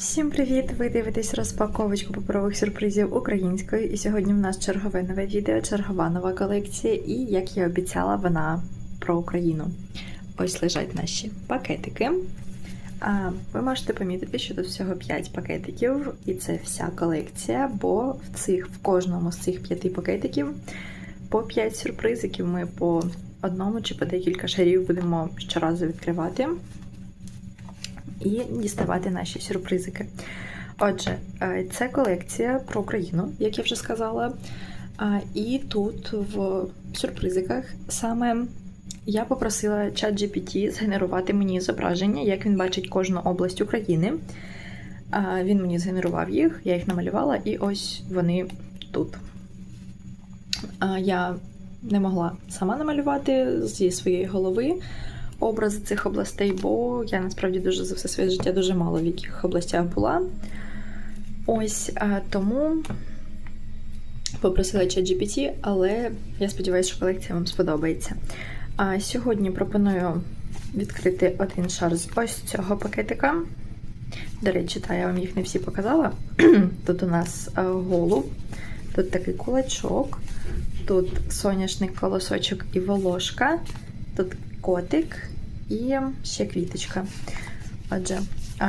Всім привіт! Ви дивитесь розпаковочку паперових сюрпризів українською. І сьогодні в нас чергове нове відео, чергова нова колекція, і як я обіцяла, вона про Україну. Ось лежать наші пакетики. А, ви можете помітити, що тут всього 5 пакетиків, і це вся колекція, бо в цих в кожному з цих 5 пакетиків по 5 сюрпризиків ми по одному чи по декілька шарів будемо щоразу відкривати і діставати наші сюрпризики. Отже, е, це колекція про Україну, як я вже сказала. І тут в сюрпризиках саме я попросила ChatGPT згенерувати мені зображення, як він бачить кожну область України. Він мені згенерував їх, я їх намалювала, і ось вони тут. Я не могла сама намалювати зі своєї голови образи цих областей, бо я насправді дуже за все своє життя дуже мало в яких областях була. Ось тому попросила ChatGPT, але я сподіваюся, що колекція вам сподобається. А сьогодні пропоную відкрити один шар з ось цього пакетика. До речі, та я вам їх не всі показала. Тут у нас голуб, тут такий кулачок, тут соняшник, колосочок і волошка, тут котик і ще квіточка. Отже,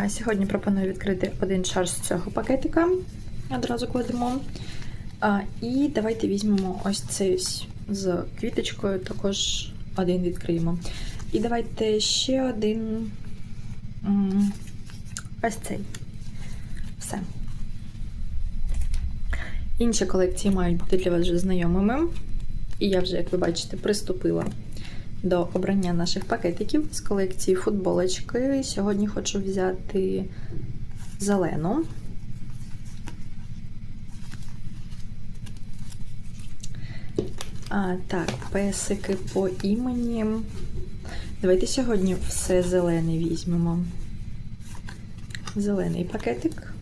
сьогодні пропоную відкрити один шар з цього пакетика. Одразу кладемо. І давайте візьмемо ось цей з квіточкою, також один відкриємо. І давайте ще один ось цей. Все. Інші колекції мають бути для вас вже знайомими. І я вже, як ви бачите, приступила до обрання наших пакетиків з колекції футболочки. Сьогодні хочу взяти зелену. А, Так, песики по імені. Давайте сьогодні все зелене візьмемо. Зелений пакетик.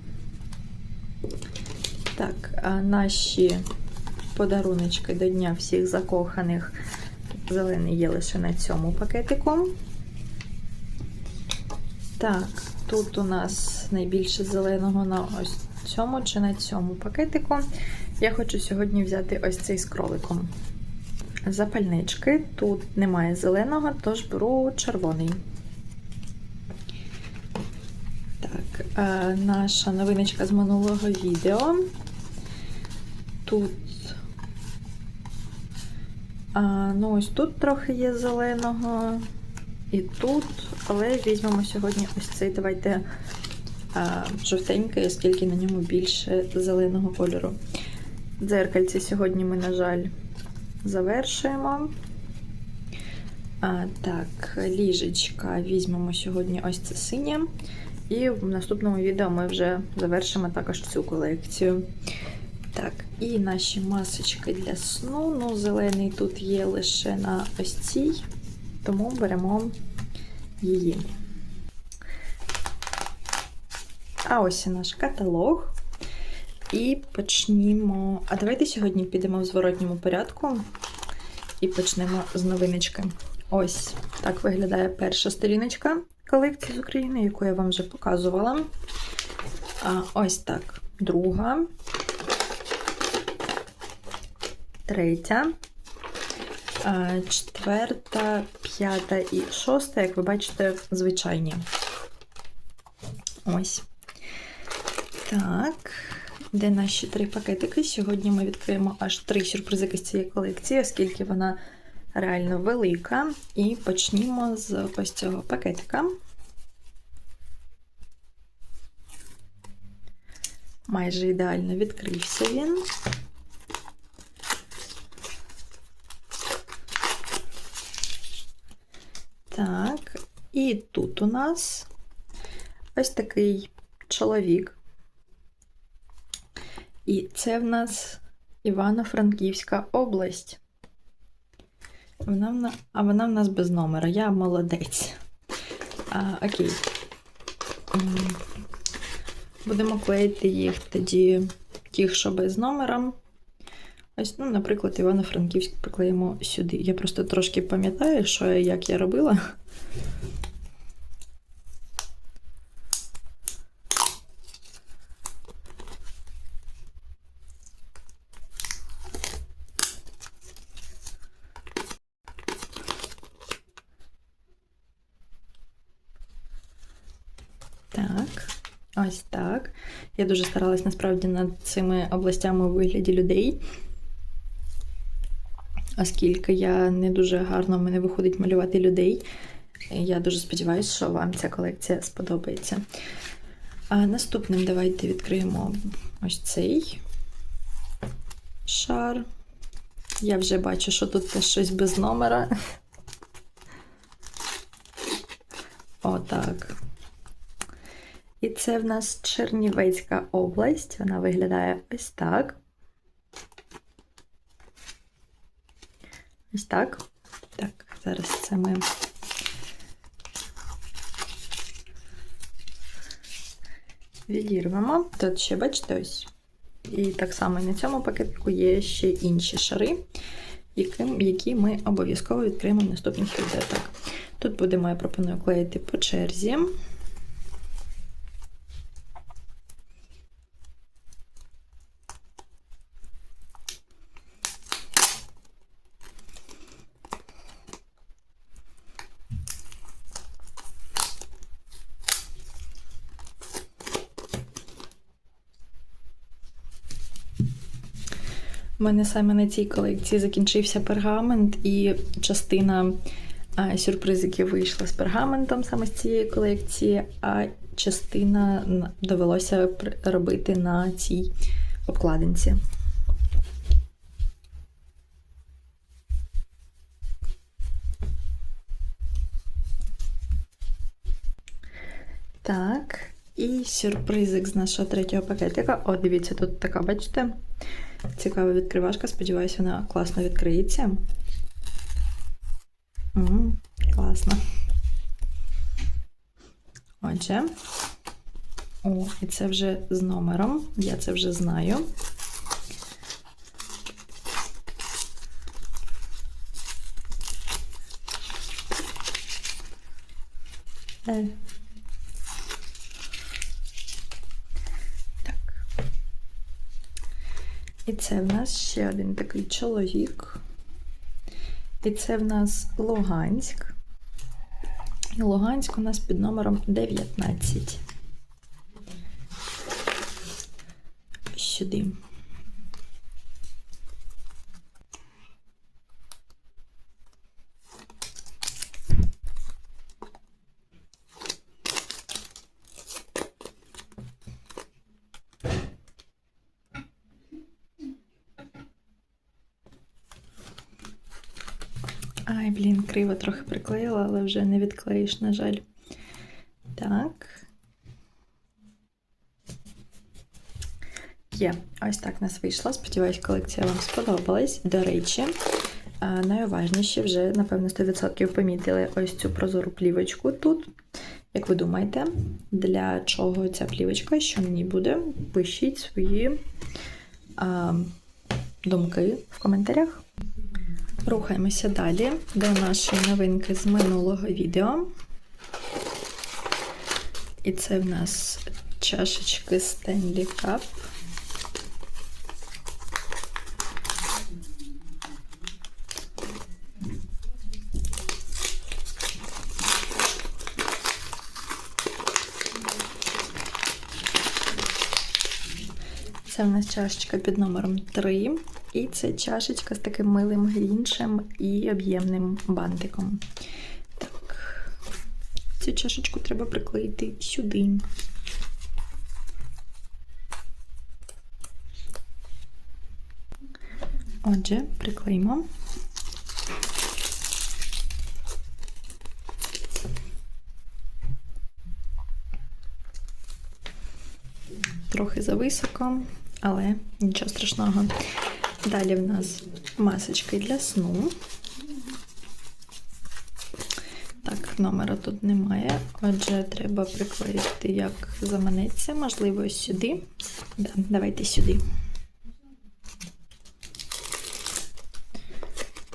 Так, а наші подаруночки до Дня всіх закоханих. Зелений є лише на цьому пакетику. Так, тут у нас найбільше зеленого на ось цьому чи на цьому пакетику. Я хочу сьогодні взяти ось цей з кроликом. Запальнички. Тут немає зеленого, тож беру червоний. Так, е, наша новиночка з минулого відео. Тут а, Ну, ось тут трохи є зеленого. І тут, але візьмемо сьогодні ось цей, давайте а, жовтенький, оскільки на ньому більше зеленого кольору. Дзеркальці сьогодні ми, на жаль, завершуємо. А, Так, ліжечка візьмемо сьогодні ось це синє. І в наступному відео ми вже завершимо також цю колекцію. Так, і наші масочки для сну. Ну, зелений тут є лише на ось цій, тому беремо її. А ось і наш каталог. І почнімо. А давайте сьогодні підемо в зворотньому порядку і почнемо з новиночки. Ось так виглядає перша сторіночка колекції з України, яку я вам вже показувала. А, Ось так, друга третя, четверта, п'ята і шоста, як ви бачите, звичайні. Ось. Так, де наші три пакетики? Сьогодні ми відкриємо аж три сюрпризики з цієї колекції, оскільки вона реально велика. І почнімо з ось цього пакетика. Майже ідеально відкрився він. Так, і тут у нас ось такий чоловік. І це в нас Івано-Франківська область. Вона. А вона в нас без номера. Я молодець. А, Окей. Будемо клеїти їх тоді, ті, що без номера. Ось, ну, наприклад, Івано-Франківськ приклеїмо сюди. Я просто трошки пам'ятаю, що як я робила. Ось так. Я дуже старалась насправді над цими областями у вигляді людей. Оскільки я не дуже гарно в мене виходить малювати людей. Я дуже сподіваюся, що вам ця колекція сподобається. А наступним давайте відкриємо ось цей шар. Я вже бачу, що тут щось без номера. Отак. І це в нас Чернівецька область. Вона виглядає ось так. Ось так. Так, зараз це ми. Відірвемо. Тут ще, бачите, ось. І так само на цьому пакетику є ще інші шари, які ми обов'язково відкриємо в наступних відео. Тут будемо, я пропоную клеїти по черзі. У мене саме на цій колекції закінчився пергамент, і частина а, сюрпризиків вийшла з пергаментом саме з цієї колекції, а частина довелося робити на цій обкладинці. Так, і сюрпризик з нашого третього пакетика. О, дивіться, тут така, бачите? Цікава відкривашка, сподіваюся, вона класно відкриється. М, класно. Отже. О, і це вже з номером. Я це вже знаю. Е. І це в нас ще один такий чоловік. І це в нас Луганськ. І Луганськ у нас під номером 19. Сюди. Вже не відклеїш, на жаль. Так. Є, ось так нас вийшло. Сподіваюсь, колекція вам сподобалась. До речі, найуважніші вже, напевно, 100% помітили ось цю прозору плівочку тут. Як ви думаєте, для чого ця плівочка, що мені буде? Пишіть свої а, думки в коментарях. Рухаємося далі до нашої новинки з минулого відео. І це в нас чашечки Stanley Cup. Це в нас чашечка під номером 3. І це чашечка з таким милим глінчем і об'ємним бантиком. Так, цю чашечку треба приклеїти сюди. Отже, приклеїмо. Трохи зависоко, але нічого страшного. Далі в нас масочки для сну. Так, номера тут немає, отже, треба приклеїти, як заманеться, можливо, сюди. Да, давайте сюди.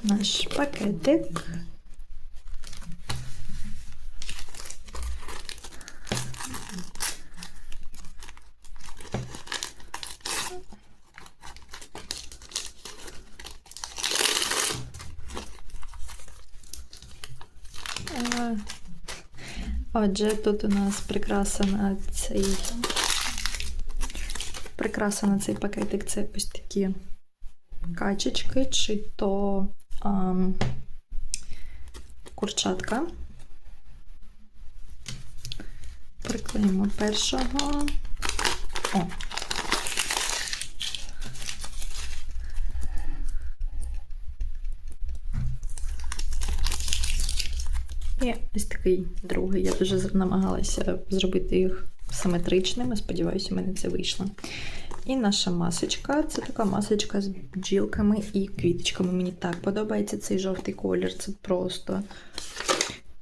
Наш пакетик. Е, Отже, тут у нас прикраса на цей прикраса на цей пакетик це ось такі качечки, чи то ам, курчатка. Приклеїмо першого. О. І ось такий другий. Я дуже намагалася зробити їх симетричними. Сподіваюся, у мене це вийшло. І наша масочка це така масочка з бджілками і квіточками. Мені так подобається цей жовтий колір. Це просто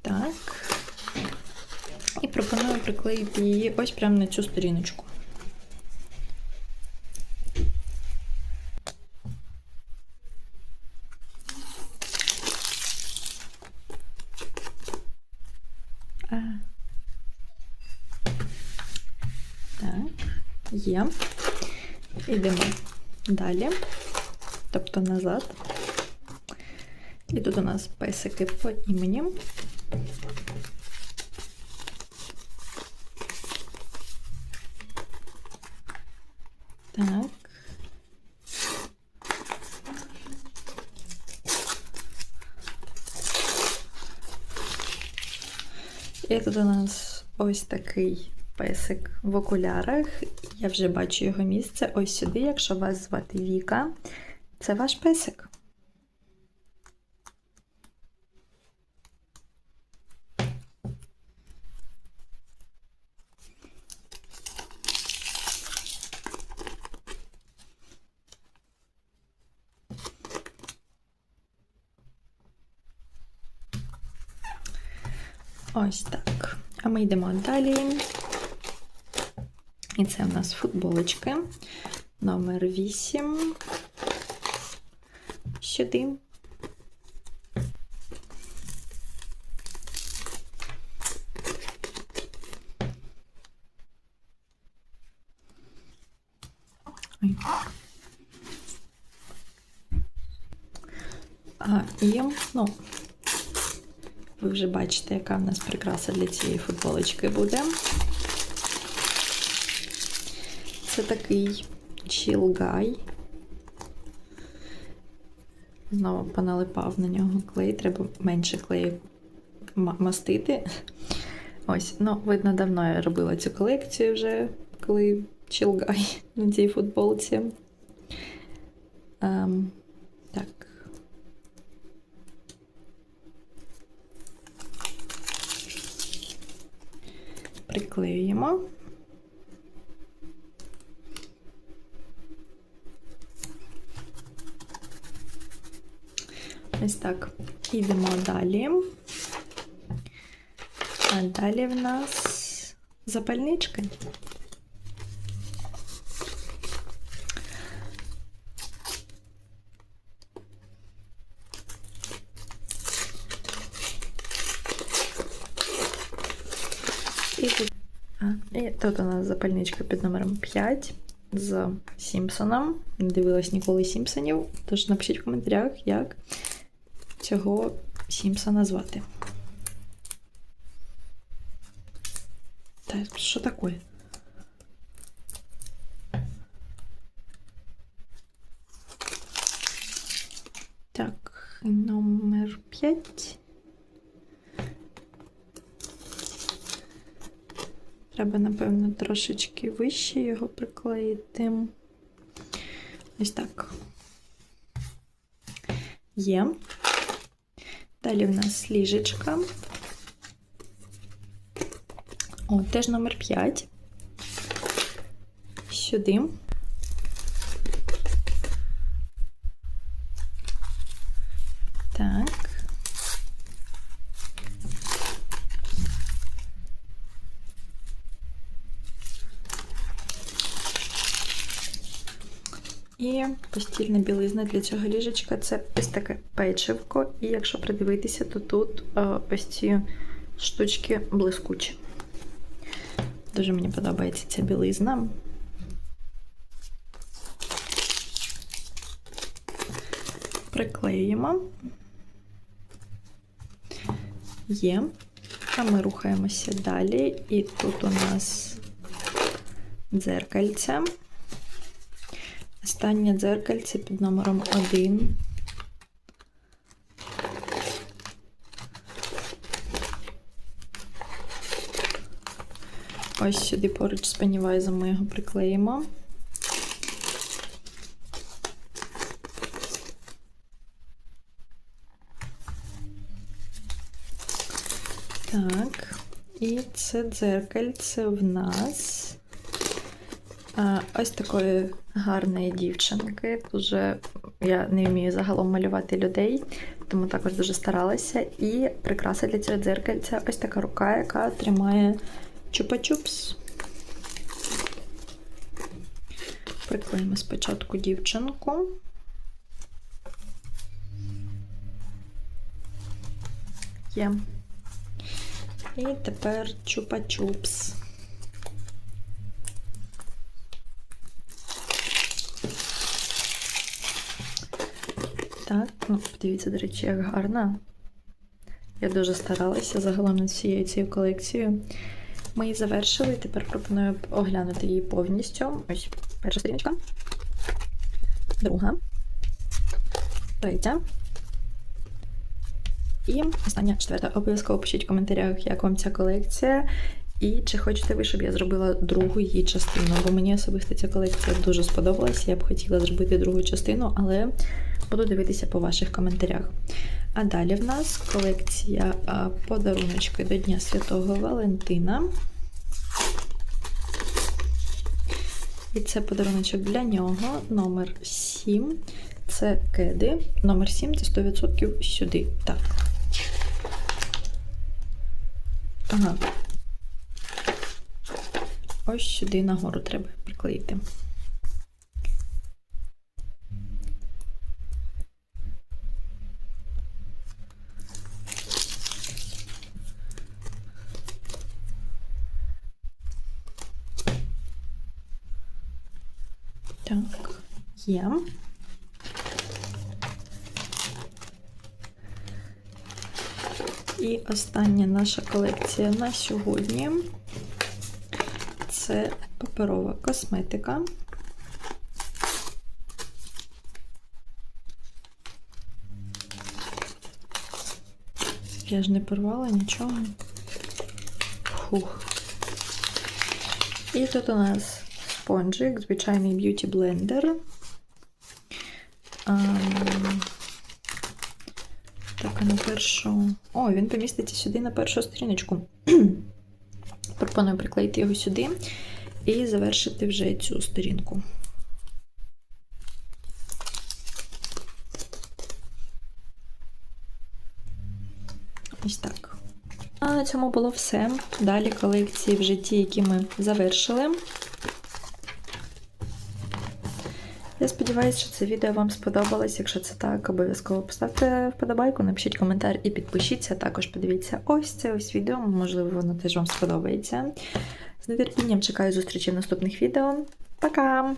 так. І пропоную приклеїти її ось прямо на цю сторіночку. Так, є. Ідемо далі, тобто назад. І тут у нас песики по імені. Так. І тут у нас ось такий песик в окулярах. Я вже бачу його місце ось сюди. Якщо вас звати Віка, це ваш песик. Ось так. А ми йдемо далі. І це в нас футболочки. Номер 8. Сюди. Ой. А, і, ну, ви вже бачите, яка в нас прикраса для цієї футболочки буде. Це такий чілгай. Знову поналипав на нього клей, треба менше клею мастити. Ось, ну, видно, давно я робила цю колекцію вже, коли чілгай на цій футболці. Ем, так. Приклеюємо. Ось так. Ідемо далі. А далі в нас запальнички. І тут, а, і тут у нас запальничка під номером 5 з Сімпсоном. Не дивилась ніколи Сімпсонів. Тож напишіть в коментарях, як цього Сімпсона звати. Та що таке? Так, номер 5. Треба, напевно, трошечки вище його приклеїти. Ось так. Є. Далі в нас ліжечка. О, теж номер 5. Сюди. Так. І постільна білизна для цього ліжечка це ось таке печивко. І якщо придивитися, то тут е, ось ці штучки блискучі. Дуже мені подобається ця білизна. Приклеїмо. Є. А ми рухаємося далі. І тут у нас дзеркальце. Останнє дзеркальце під номером 1. Ось сюди поруч з пеннівайзом ми його приклеїмо. Так, і це дзеркальце в нас ось такої гарної дівчинки. Дуже я не вмію загалом малювати людей, тому також дуже старалася. І прикраса для цього дзеркальця ось така рука, яка тримає чупа-чупс. Приклеїмо спочатку дівчинку. Є. І тепер чупа-чупс. Так, ну, подивіться, до речі, як гарно. Я дуже старалася загалом над всією цією колекцією. Ми її завершили, тепер пропоную оглянути її повністю. Ось перша сторіночка, друга, третя. І остання четверта. Обов'язково пишіть в коментарях, як вам ця колекція. І чи хочете ви, щоб я зробила другу її частину? Бо мені особисто ця колекція дуже сподобалася. Я б хотіла зробити другу частину, але буду дивитися по ваших коментарях. А далі в нас колекція подаруночки до Дня Святого Валентина. І це подаруночок для нього, номер 7. Це кеди. Номер 7 це 100% сюди. Так. Ага. Ось сюди нагору треба приклеїти. Так, є. І остання наша колекція на сьогодні це паперова косметика. Я ж не порвала нічого. Фух. І тут у нас спонжик, звичайний б'юті блендер. Ам, Так, а на першу. О, він поміститься сюди на першу сторіночку. Пропоную приклеїти його сюди і завершити вже цю сторінку. Ось так. А на цьому було все. Далі колекції в житті, які ми завершили. Сподіваюся, що це відео вам сподобалось. Якщо це так, обов'язково поставте вподобайку, напишіть коментар і підпишіться. Також подивіться ось це ось відео, можливо, воно теж вам сподобається. З нетерпінням чекаю зустрічі в наступних відео. Пока!